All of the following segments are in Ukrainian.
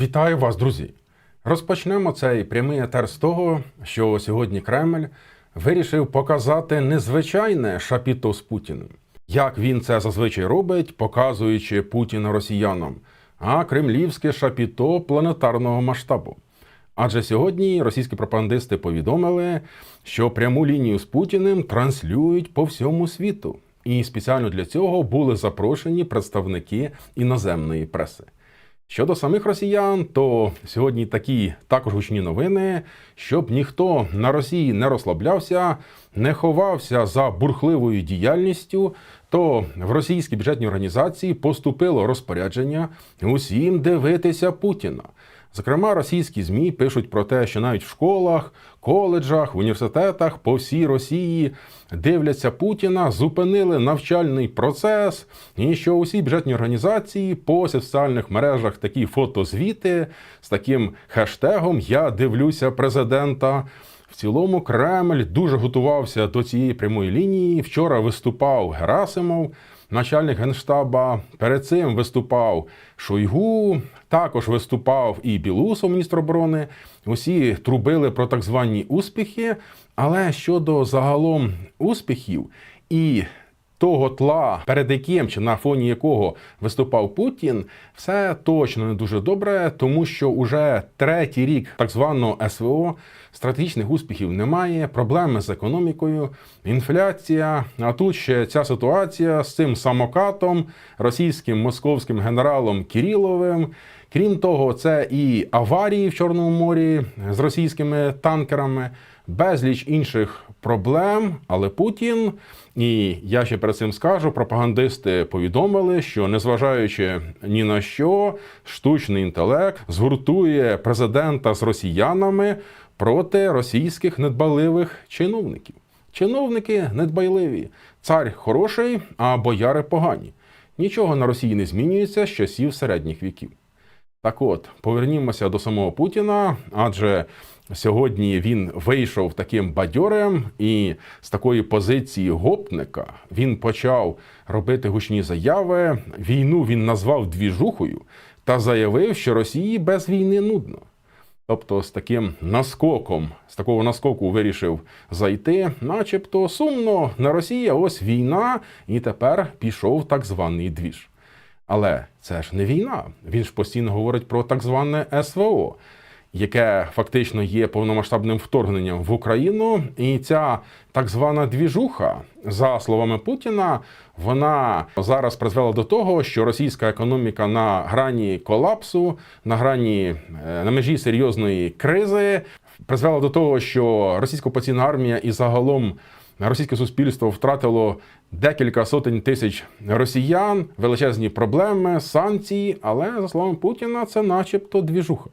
Вітаю вас, друзі! Розпочнемо цей прямий етер з того, що сьогодні Кремль вирішив показати незвичайне шапіто з Путіним. Як він це зазвичай робить, показуючи Путіна росіянам, а кремлівське шапіто планетарного масштабу. Адже сьогодні російські пропагандисти повідомили, що пряму лінію з Путіним транслюють по всьому світу, і спеціально для цього були запрошені представники іноземної преси. Щодо самих росіян, то сьогодні такі також гучні новини, щоб ніхто на Росії не розслаблявся, не ховався за бурхливою діяльністю, то в російській бюджетній організації поступило розпорядження усім дивитися Путіна. Зокрема, російські змі пишуть про те, що навіть в школах, коледжах, університетах по всій Росії дивляться Путіна, зупинили навчальний процес, і що усі бюджетні організації в соціальних мережах такі фотозвіти з таким хештегом Я дивлюся президента. В цілому Кремль дуже готувався до цієї прямої лінії. Вчора виступав Герасимов, начальник генштаба. Перед цим виступав Шойгу, також виступав і Білусов, міністр оборони. Усі трубили про так звані успіхи. Але щодо загалом успіхів і того тла, перед яким чи на фоні якого виступав Путін, все точно не дуже добре, тому що уже третій рік так званого СВО стратегічних успіхів немає, проблеми з економікою, інфляція. А тут ще ця ситуація з цим самокатом, російським московським генералом Кіріловим. Крім того, це і аварії в Чорному морі з російськими танкерами, безліч інших проблем. Але Путін, і я ще перед цим скажу, пропагандисти повідомили, що незважаючи ні на що, штучний інтелект згуртує президента з росіянами проти російських недбаливих чиновників. Чиновники недбайливі, цар хороший, а бояри погані. Нічого на Росії не змінюється з часів середніх віків. Так от, повернімося до самого Путіна, адже сьогодні він вийшов таким бадьорем, і з такої позиції гопника він почав робити гучні заяви. Війну він назвав двіжухою та заявив, що Росії без війни нудно. Тобто з таким наскоком, з такого наскоку вирішив зайти, начебто сумно на Росії, ось війна, і тепер пішов так званий двіж. Але це ж не війна. Він ж постійно говорить про так зване СВО, яке фактично є повномасштабним вторгненням в Україну. І ця так звана двіжуха, за словами Путіна, вона зараз призвела до того, що російська економіка на грані колапсу, на грані е, на межі серйозної кризи, призвела до того, що російська окупаційна армія і загалом російське суспільство втратило декілька сотень тисяч росіян, величезні проблеми, санкції. Але за словами Путіна, це, начебто, двіжуха.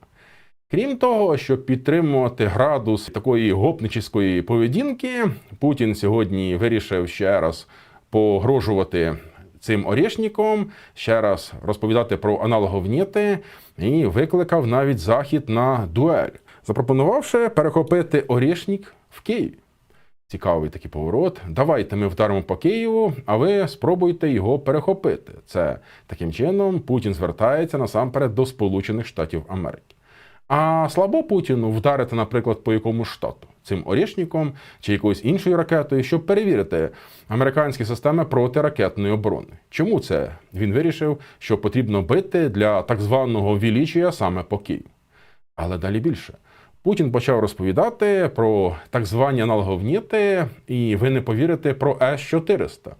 Крім того, щоб підтримувати градус такої гопническої поведінки, Путін сьогодні вирішив ще раз погрожувати цим орішником, ще раз розповідати про аналоговніти і викликав навіть захід на дуель, запропонувавши перехопити орішник в Києві. Цікавий такий поворот. Давайте ми вдаримо по Києву, а ви спробуйте його перехопити. Це таким чином Путін звертається насамперед до Сполучених Штатів Америки. А слабо Путіну вдарити, наприклад, по якомусь штату цим орішником чи якоюсь іншою ракетою, щоб перевірити американські системи протиракетної оборони. Чому це він вирішив, що потрібно бити для так званого вілічія саме по Києву? Але далі більше. Путін почав розповідати про так звані аналоговніти, і ви не повірите про С-400.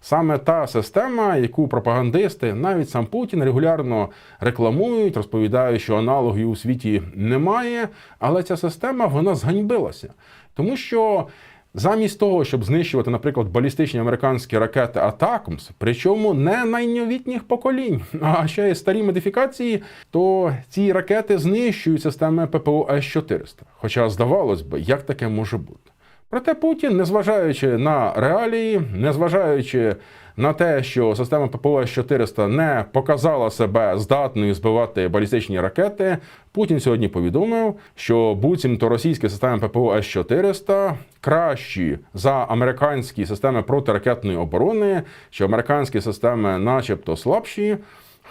Саме та система, яку пропагандисти, навіть сам Путін регулярно рекламують, розповідають, що аналогів у світі немає. Але ця система вона зганьбилася, тому що. Замість того, щоб знищувати, наприклад, балістичні американські ракети Атакмс, причому не найновітніх поколінь, а ще й старі модифікації, то ці ракети знищують системи ППО С-400. Хоча, здавалось би, як таке може бути. Проте Путін, незважаючи на реалії, незважаючи на те, що система ППО С-400 не показала себе здатною збивати балістичні ракети, Путін сьогодні повідомив, що буцімто російські системи ППО С-400 кращі за американські системи протиракетної оборони, що американські системи, начебто, слабші.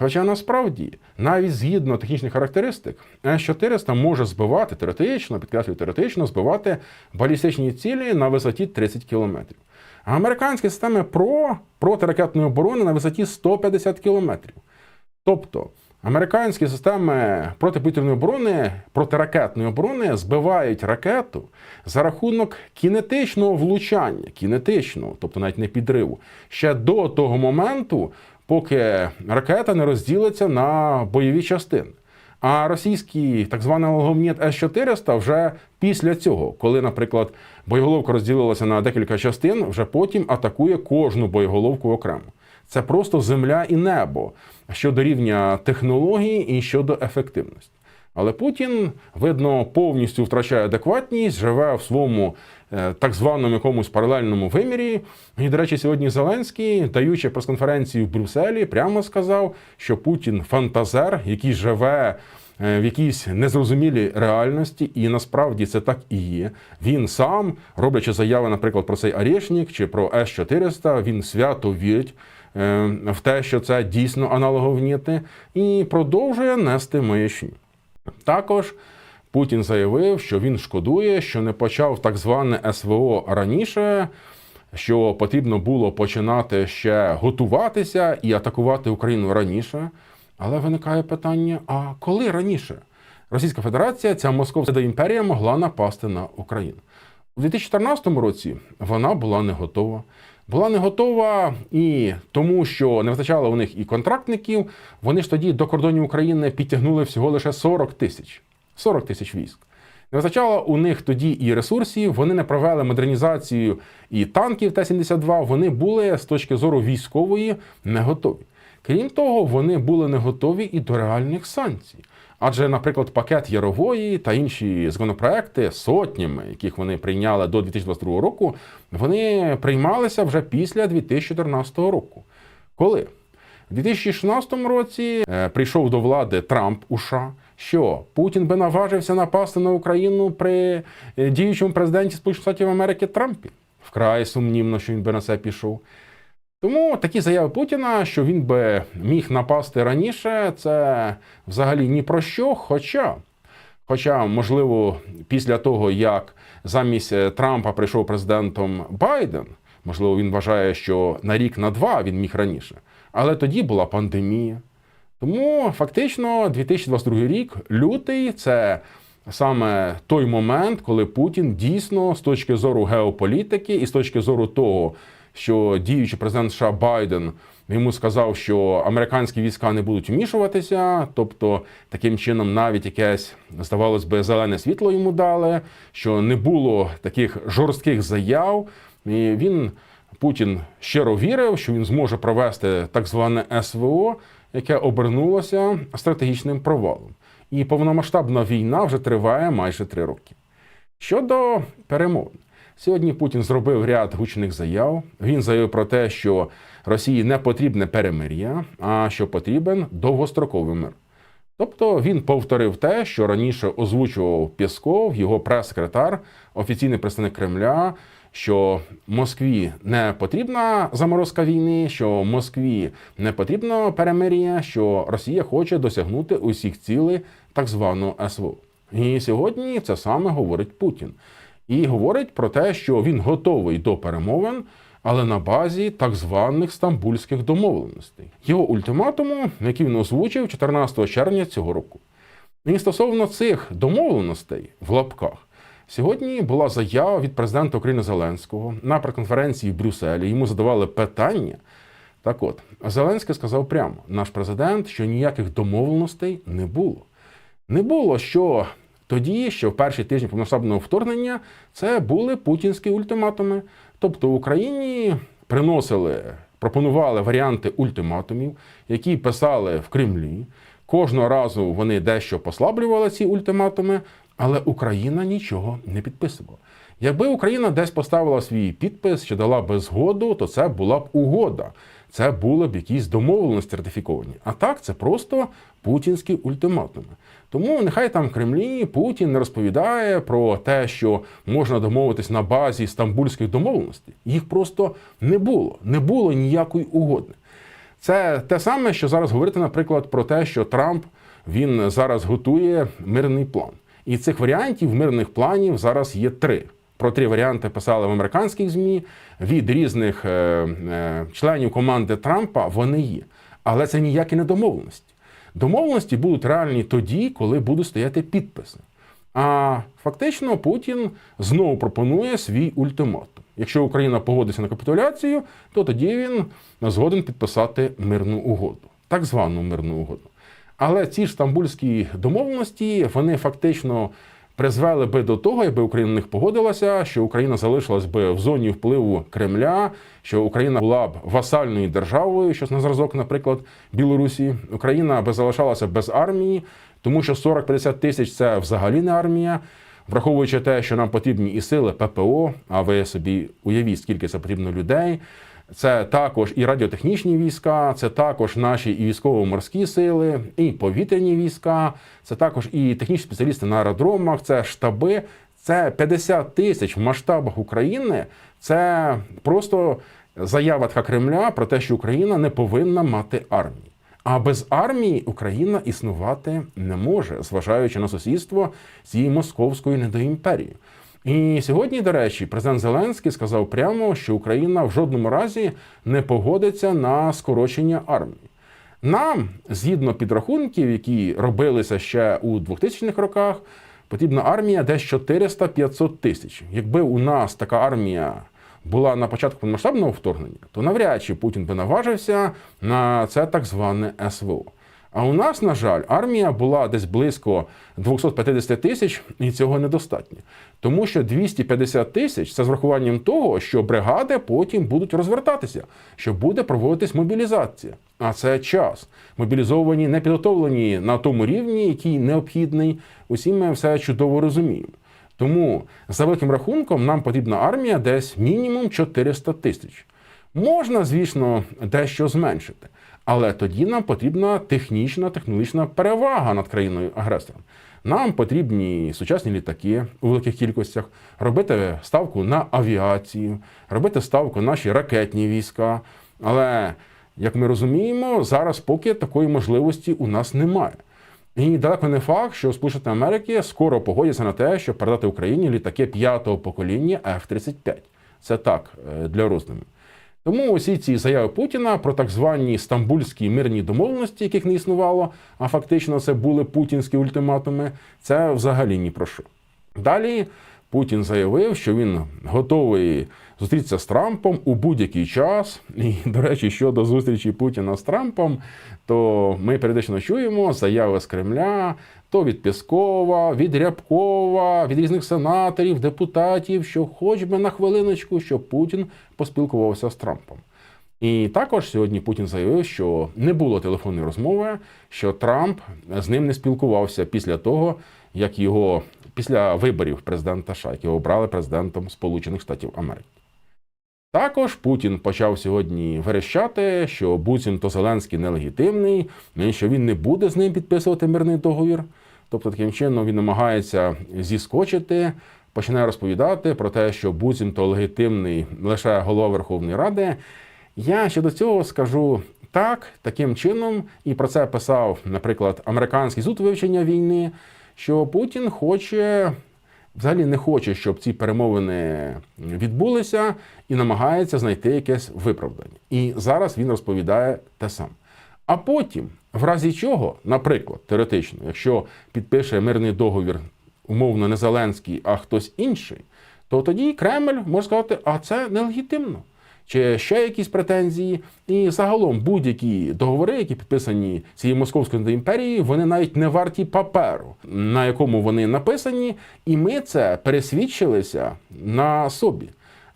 Хоча насправді, навіть згідно технічних характеристик, С-400 може збивати теоретично, підкреслюю теоретично, збивати балістичні цілі на висоті 30 км. А американські системи ПРО протиракетної оборони на висоті 150 км. Тобто американські системи протиповітряної оборони, протиракетної оборони збивають ракету за рахунок кінетичного влучання, кінетичного, тобто навіть не підриву, ще до того моменту, поки ракета не розділиться на бойові частини. А російський так званий Логомніт С-400 вже після цього, коли, наприклад, боєголовка розділилася на декілька частин, вже потім атакує кожну боєголовку окремо. Це просто земля і небо щодо рівня технології і щодо ефективності. Але Путін, видно, повністю втрачає адекватність, живе в своєму е, так званому якомусь паралельному вимірі. І, до речі, сьогодні Зеленський, даючи прес-конференцію в Брюсселі, прямо сказав, що Путін фантазер, який живе е, в якійсь незрозумілій реальності, і насправді це так і є. Він сам, роблячи заяви, наприклад, про цей Арєшнік чи про С-400, він свято вірить е, в те, що це дійсно аналоговніти, і продовжує нести маячню. Також Путін заявив, що він шкодує, що не почав так зване СВО раніше, що потрібно було починати ще готуватися і атакувати Україну раніше. Але виникає питання: а коли раніше Російська Федерація, ця Московська імперія могла напасти на Україну? У 2014 році вона була не готова. Була не готова і тому, що не вистачало у них і контрактників. Вони ж тоді до кордонів України підтягнули всього лише 40 тисяч 40 тисяч військ. Не вистачало у них тоді і ресурсів. Вони не провели модернізацію і танків Т-72. Вони були з точки зору військової не готові. Крім того, вони були не готові і до реальних санкцій. Адже, наприклад, пакет Ярової та інші законопроекти сотнями, яких вони прийняли до 2022 року, вони приймалися вже після 2014 року. Коли у 2016 році е, прийшов до влади Трамп у США, що Путін би наважився напасти на Україну при е, діючому президенті Сполучених Штатів Америки Трампі. Вкрай сумнівно, що він би на це пішов. Тому такі заяви Путіна, що він би міг напасти раніше, це взагалі ні про що. Хоча, хоча, можливо, після того, як замість е, Трампа прийшов президентом Байден, можливо, він вважає, що на рік на два він міг раніше. Але тоді була пандемія. Тому фактично 2022 рік, лютий, це саме той момент, коли Путін дійсно з точки зору геополітики і з точки зору того, що діючий президент США Байден йому сказав, що американські війська не будуть вмішуватися, тобто таким чином навіть якесь здавалось би зелене світло йому дали, що не було таких жорстких заяв. І він Путін щиро вірив, що він зможе провести так зване СВО, яке обернулося стратегічним провалом. І повномасштабна війна вже триває майже три роки. Щодо перемовин, сьогодні Путін зробив ряд гучних заяв. Він заявив про те, що Росії не потрібне перемир'я, а що потрібен довгостроковий мир. Тобто він повторив те, що раніше озвучував Пєсков, його прес-секретар, офіційний представник Кремля, що Москві не потрібна заморозка війни, що Москві не потрібно перемир'я, що Росія хоче досягнути усіх цілей так званого СВО. І сьогодні це саме говорить Путін. І говорить про те, що він готовий до перемовин, але на базі так званих стамбульських домовленостей. Його ультиматуму, який він озвучив 14 червня цього року. І стосовно цих домовленостей в лапках. Сьогодні була заява від президента України Зеленського на прес-конференції в Брюсселі. Йому задавали питання. Так от, Зеленський сказав прямо: наш президент, що ніяких домовленостей не було. Не було що тоді, що в перші тижні повномасштабного вторгнення це були путінські ультиматуми. Тобто Україні приносили, пропонували варіанти ультиматумів, які писали в Кремлі. Кожного разу вони дещо послаблювали ці ультиматуми, але Україна нічого не підписувала. Якби Україна десь поставила свій підпис чи дала би згоду, то це була б угода. Це були б якісь домовленості ратифіковані. А так це просто путінські ультиматуми. Тому нехай там в Кремлі Путін не розповідає про те, що можна домовитись на базі стамбульських домовленостей. Їх просто не було. Не було ніякої угоди. Це те саме, що зараз говорити, наприклад, про те, що Трамп він зараз готує мирний план. І цих варіантів мирних планів зараз є три. Про три варіанти писали в американських ЗМІ від різних е, е, членів команди Трампа. Вони є. Але це ніякі не домовленості. Будуть реальні тоді, коли будуть стояти підписи. А фактично Путін знову пропонує свій ультиматум. Якщо Україна погодиться на капітуляцію, то тоді він згоден підписати мирну угоду, так звану мирну угоду. Але ці ж стамбульські домовленості вони фактично призвели би до того, якби Україна на них погодилася, що Україна залишилась би в зоні впливу Кремля, що Україна була б васальною державою, що на зразок, наприклад, Білорусі. Україна би залишалася без армії, тому що 40-50 тисяч це взагалі не армія. Враховуючи те, що нам потрібні і сили ППО, а ви собі уявіть, скільки це потрібно людей. Це також і радіотехнічні війська, це також наші і військово-морські сили, і повітряні війська, це також і технічні спеціалісти на аеродромах, це штаби. Це 50 тисяч в масштабах України. Це просто заява така Кремля про те, що Україна не повинна мати армії. А без армії Україна існувати не може, зважаючи на сусідство з її московською недоімперією. І сьогодні, до речі, президент Зеленський сказав прямо, що Україна в жодному разі не погодиться на скорочення армії. Нам, згідно підрахунків, які робилися ще у 2000-х роках, потрібна армія десь 400-500 тисяч. Якби у нас така армія була на початку масштабного вторгнення, то навряд чи Путін би наважився на це так зване СВО. А у нас, на жаль, армія була десь близько 250 тисяч, і цього недостатньо. Тому що 250 тисяч це з врахуванням того, що бригади потім будуть розвертатися, що буде проводитись мобілізація. А це час. Мобілізовані, не підготовлені на тому рівні, який необхідний. Усі ми все чудово розуміємо. Тому, за великим рахунком, нам потрібна армія десь мінімум 400 тисяч. Можна, звісно, дещо зменшити. Але тоді нам потрібна технічна, технологічна перевага над країною агресором. Нам потрібні сучасні літаки у великих кількостях, робити ставку на авіацію, робити ставку на наші ракетні війська. Але, як ми розуміємо, зараз поки такої можливості у нас немає. І далеко не факт, що Сполучені Америки скоро погодяться на те, щоб передати Україні літаки п'ятого покоління F-35. Це так е, для роздумів. Тому усі ці заяви Путіна про так звані стамбульські мирні домовленості, яких не існувало, а фактично це були путінські ультиматуми, це взагалі ні про що. Далі Путін заявив, що він готовий зустрітися з Трампом у будь-який час. І, до речі, щодо зустрічі Путіна з Трампом, то ми періодично чуємо заяви з Кремля, то від Пєскова, від Рябкова, від різних сенаторів, депутатів, що хоч би на хвилиночку, щоб Путін поспілкувався з Трампом. І також сьогодні Путін заявив, що не було телефонної розмови, що Трамп з ним не спілкувався після того, як його після виборів президента США, які його обрали президентом Сполучених Штатів Америки. Також Путін почав сьогодні верещати, що буцімто Зеленський нелегітимний, що він не буде з ним підписувати мирний договір. Тобто, таким чином він намагається зіскочити, починає розповідати про те, що буцімто легітимний лише голова Верховної Ради. Я щодо цього скажу так, таким чином, і про це писав, наприклад, американський суд вивчення війни, що Путін хоче взагалі не хоче, щоб ці перемовини відбулися, і намагається знайти якесь виправдання. І зараз він розповідає те саме. А потім, в разі чого, наприклад, теоретично, якщо підпише мирний договір, умовно не Зеленський, а хтось інший, то тоді Кремль може сказати, а це нелегітимно чи ще якісь претензії. І загалом будь-які договори, які підписані цією московською імперією, вони навіть не варті паперу, на якому вони написані, і ми це пересвідчилися на собі.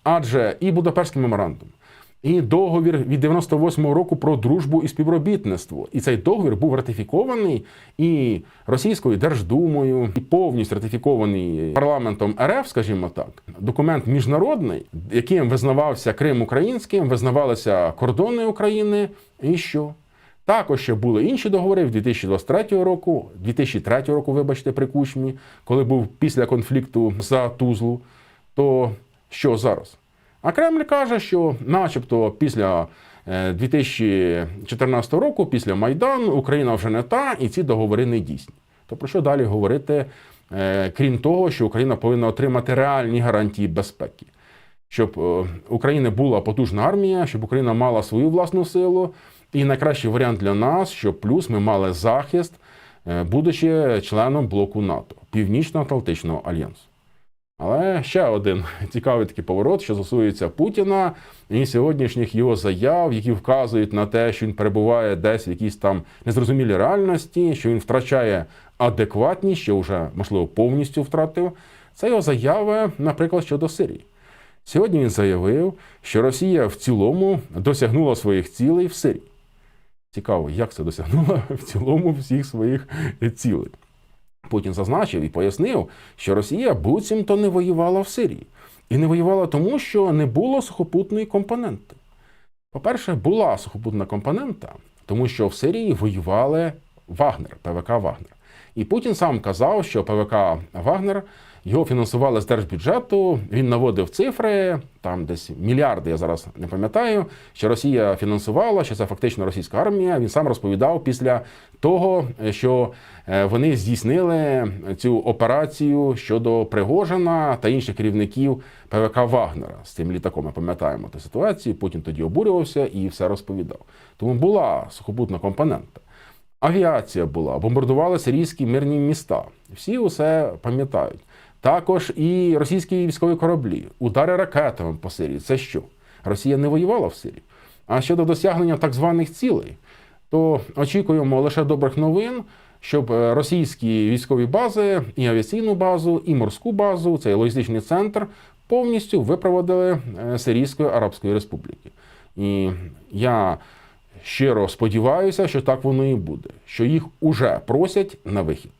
Адже і Будапештський меморандум, і договір від 98-го року про дружбу і співробітництво. І цей договір був ратифікований і Російською Держдумою, і повністю ратифікований парламентом РФ, скажімо так, документ міжнародний, яким визнавався Крим українським, визнавалися кордони України. І що? Також ще були інші договори в 2023 року, 2003 року, вибачте, при Кучмі, коли був після конфлікту за Тузлу. То що зараз? А Кремль каже, що, начебто, після е, 2014 року, після Майдану, Україна вже не та, і ці договори не дійсні. То про що далі говорити, е, крім того, що Україна повинна отримати реальні гарантії безпеки, щоб е, у України була потужна армія, щоб Україна мала свою власну силу. І найкращий варіант для нас, щоб плюс ми мали захист, е, будучи членом блоку НАТО, Північно-Атлантичного альянсу. Але ще один цікавий такий поворот, що стосується Путіна і сьогоднішніх його заяв, які вказують на те, що він перебуває десь в якійсь там незрозумілій реальності, що він втрачає адекватність, що вже можливо повністю втратив. Це його заяви, наприклад, щодо Сирії. Сьогодні він заявив, що Росія в цілому досягнула своїх цілей в Сирії. Цікаво, як це досягнула в цілому всіх своїх цілей. Путін зазначив і пояснив, що Росія буцімто не воювала в Сирії. І не воювала тому, що не було сухопутної компоненти. По-перше, була сухопутна компонента, тому що в Сирії воювали Вагнер, ПВК Вагнер. І Путін сам казав, що ПВК Вагнер його фінансували з держбюджету. Він наводив цифри, там десь мільярди, я зараз не пам'ятаю, що Росія фінансувала, що це фактично російська армія. Він сам розповідав після того, що е, вони здійснили цю операцію щодо Пригожина та інших керівників ПВК Вагнера з цим літаком. Ми пам'ятаємо ту ситуацію. Путін тоді обурювався і все розповідав. Тому була сухопутна компонента. Авіація була, бомбардували сирійські мирні міста. Всі усе пам'ятають. Також і російські військові кораблі, удари ракетами по Сирії. Це що? Росія не воювала в Сирії. А щодо досягнення так званих цілей, то очікуємо лише добрих новин, щоб е, російські військові бази, і авіаційну базу, і морську базу, цей логістичний центр, повністю випроводили е, Сирійської Арабської Республіки. І я щиро сподіваюся, що так воно і буде, що їх уже просять на вихід.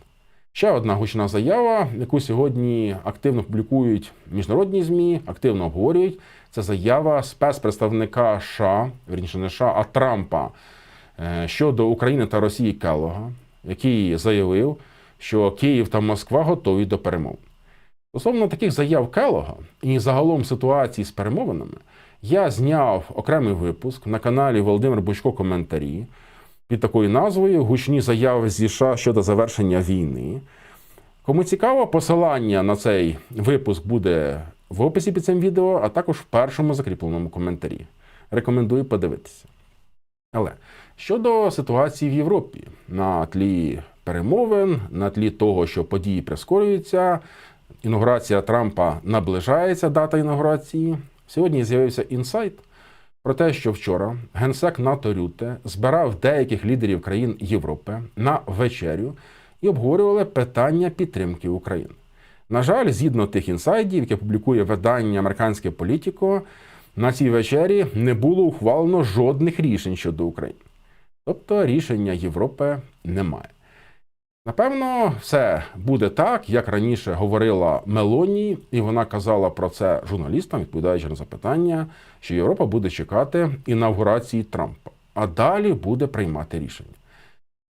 Ще одна гучна заява, яку сьогодні активно публікують міжнародні ЗМІ, активно обговорюють. Це заява спецпредставника США, верніше не США, а Трампа е, щодо України та Росії Келлога, який заявив, що Київ та Москва готові до перемов. Стосовно таких заяв Келлога і загалом ситуації з перемовинами, я зняв окремий випуск на каналі Володимир Бучко Коментарі під такою назвою Гучні заяви зі США щодо завершення війни. Кому цікаво, посилання на цей випуск буде в описі під цим відео, а також в першому закріпленому коментарі. Рекомендую подивитися. Але щодо ситуації в Європі на тлі перемовин, на тлі того, що події прискорюються, інаугурація Трампа наближається, дата інаугурації. Сьогодні з'явився інсайт про те, що вчора генсек НАТО Рюте збирав деяких лідерів країн Європи на вечерю і обговорювали питання підтримки України. На жаль, згідно тих інсайдів, які публікує видання Американське Політіко, на цій вечері не було ухвалено жодних рішень щодо України. Тобто рішення Європи немає. Напевно, все буде так, як раніше говорила Мелоні, і вона казала про це журналістам, відповідаючи на запитання, що Європа буде чекати інавгурації Трампа, а далі буде приймати рішення.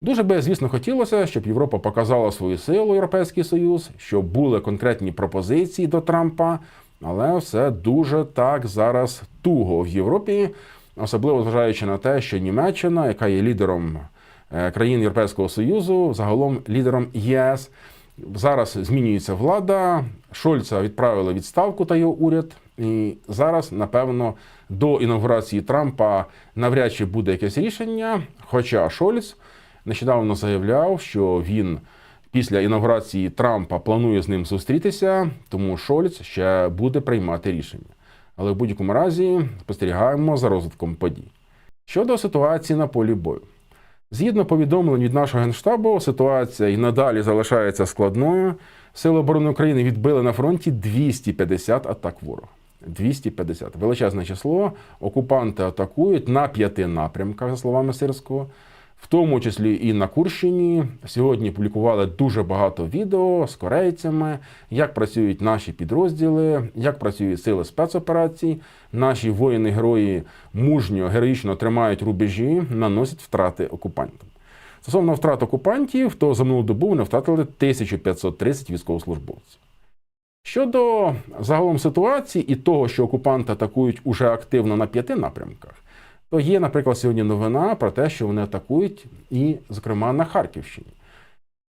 Дуже би, звісно, хотілося, щоб Європа показала свою силу, Європейський Союз, щоб були конкретні пропозиції до Трампа, але все дуже так зараз туго в Європі, особливо зважаючи на те, що Німеччина, яка є лідером країн Європейського Союзу, загалом лідером ЄС, зараз змінюється влада. Шольца відправили відставку та його уряд. І зараз, напевно, до інаугурації Трампа навряд чи буде якесь рішення. Хоча Шольц нещодавно заявляв, що він після інаугурації Трампа планує з ним зустрітися, тому Шольц ще буде приймати рішення. Але в будь-якому разі спостерігаємо за розвитком подій. Щодо ситуації на полі бою. Згідно повідомлень від нашого генштабу, ситуація і надалі залишається складною. Сили оборони України відбили на фронті 250 атак ворога. 250. величезне число. Окупанти атакують на п'яти напрямках, за словами Сирського, в тому числі і на Курщині. Сьогодні публікували дуже багато відео з корейцями, як працюють наші підрозділи, як працюють сили спецоперацій. Наші воїни-герої мужньо, героїчно тримають рубежі, наносять втрати окупантам. Стосовно втрат окупантів, то за минулу добу вони втратили 1530 військовослужбовців. Щодо загалом ситуації і того, що окупанти атакують уже активно на п'яти напрямках, то є, наприклад, сьогодні новина про те, що вони атакують і, зокрема, на Харківщині.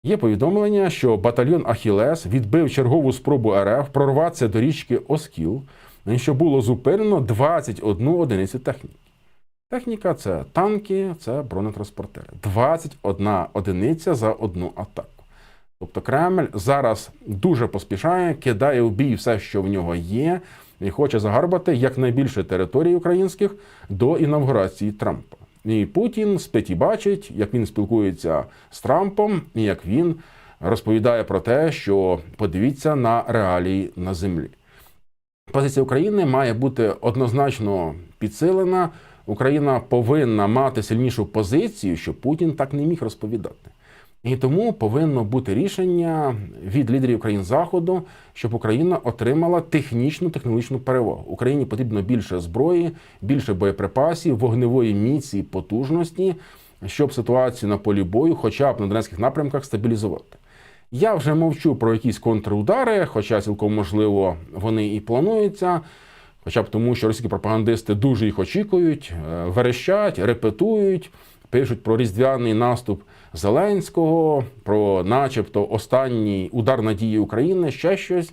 Є повідомлення, що батальйон Ахілес відбив чергову спробу РФ прорватися до річки Оскіл, і що було зупинено 21 одиницю техніки. Техніка це танки, це бронетранспортери. 21 одиниця за одну атаку. Тобто Кремль зараз дуже поспішає, кидає в бій все, що в нього є, і хоче загарбати якнайбільше територій українських до інавгурації Трампа. І Путін спить і бачить, як він спілкується з Трампом, і як він розповідає про те, що подивіться на реалії на землі. Позиція України має бути однозначно підсилена. Україна повинна мати сильнішу позицію, що Путін так не міг розповідати. І тому повинно бути рішення від лідерів країн Заходу, щоб Україна отримала технічну технологічну перевагу. Україні потрібно більше зброї, більше боєприпасів, вогневої міці, потужності, щоб ситуацію на полі бою, хоча б на Донецьких напрямках, стабілізувати. Я вже мовчу про якісь контрудари, хоча цілком можливо вони і плануються. Хоча б тому, що російські пропагандисти дуже їх очікують, е, верещать, репетують, пишуть про різдвяний наступ Зеленського, про, начебто, останній удар надії України, ще щось.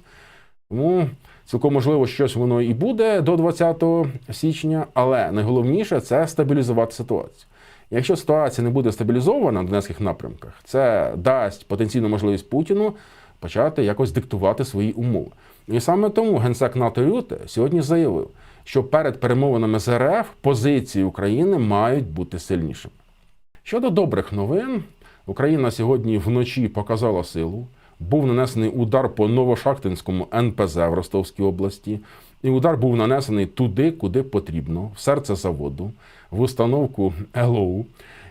Тому цілком можливо, щось воно і буде до 20 січня, але найголовніше це стабілізувати ситуацію. Якщо ситуація не буде стабілізована на Донецьких напрямках, це дасть потенційну можливість Путіну почати якось диктувати свої умови. І саме тому генсек НАТО Рюте сьогодні заявив, що перед перемовинами з РФ позиції України мають бути сильнішими. Щодо добрих новин, Україна сьогодні вночі показала силу. Був нанесений удар по Новошахтинському НПЗ в Ростовській області, і удар був нанесений туди, куди потрібно, в серце заводу, в установку ЛОУ.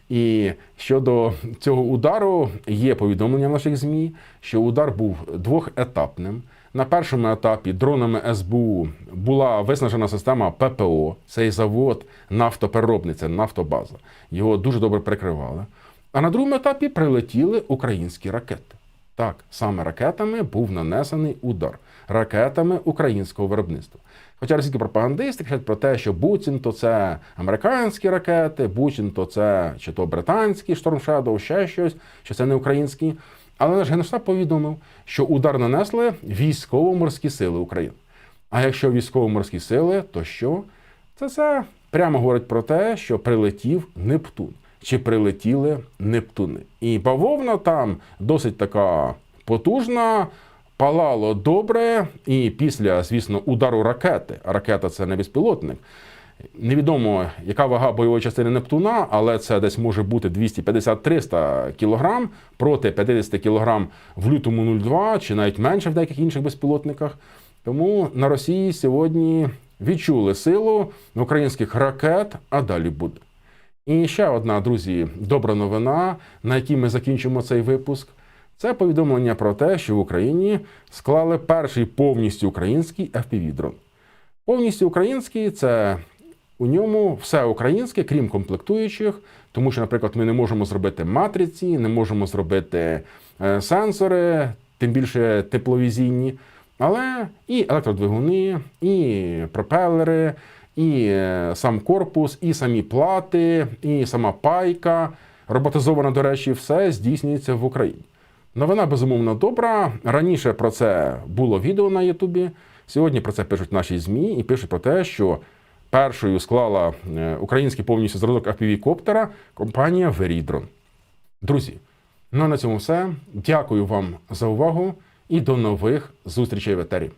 І щодо цього удару є повідомлення наших ЗМІ, що удар був двохетапним. На першому етапі дронами СБУ була виснажена система ППО. Цей завод нафтопереробниця, нафтобаза. Його дуже добре прикривали. А на другому етапі прилетіли українські ракети. Так, саме ракетами був нанесений удар ракетами українського виробництва. Хоча російські пропагандисти кажуть про те, що буцімто це американські ракети, буцімто це чи то британські Shadow, ще щось, що це не українські. Але наш генштаб повідомив, що удар нанесли військово-морські сили України. А якщо військово-морські сили, то що? Це це прямо говорить про те, що прилетів Нептун. Чи прилетіли Нептуни. І бавовна там досить така потужна, палало добре, і після, звісно, удару ракети, ракета це не безпілотник. Невідомо, яка вага бойової частини Нептуна, але це десь може бути 250-300 кг проти 50 кг в лютому 02 чи навіть менше в деяких інших безпілотниках. Тому на Росії сьогодні відчули силу українських ракет, а далі буде. І ще одна, друзі, добра новина, на якій ми закінчимо цей випуск. Це повідомлення про те, що в Україні склали перший повністю український FPV-дрон. Повністю український це у ньому все українське, крім комплектуючих, тому що, наприклад, ми не можемо зробити матриці, не можемо зробити е, сенсори, тим більше тепловізійні, але і електродвигуни, і пропелери, і е, сам корпус, і самі плати, і сама пайка. Роботизована, до речі, все здійснюється в Україні. Новина безумовно добра. Раніше про це було відео на Ютубі. Сьогодні про це пишуть наші ЗМІ і пишуть про те, що першою склала е, український повністю зразок FPV-коптера компанія Veridron. Друзі, ну а на цьому все. Дякую вам за увагу і до нових зустрічей в етері.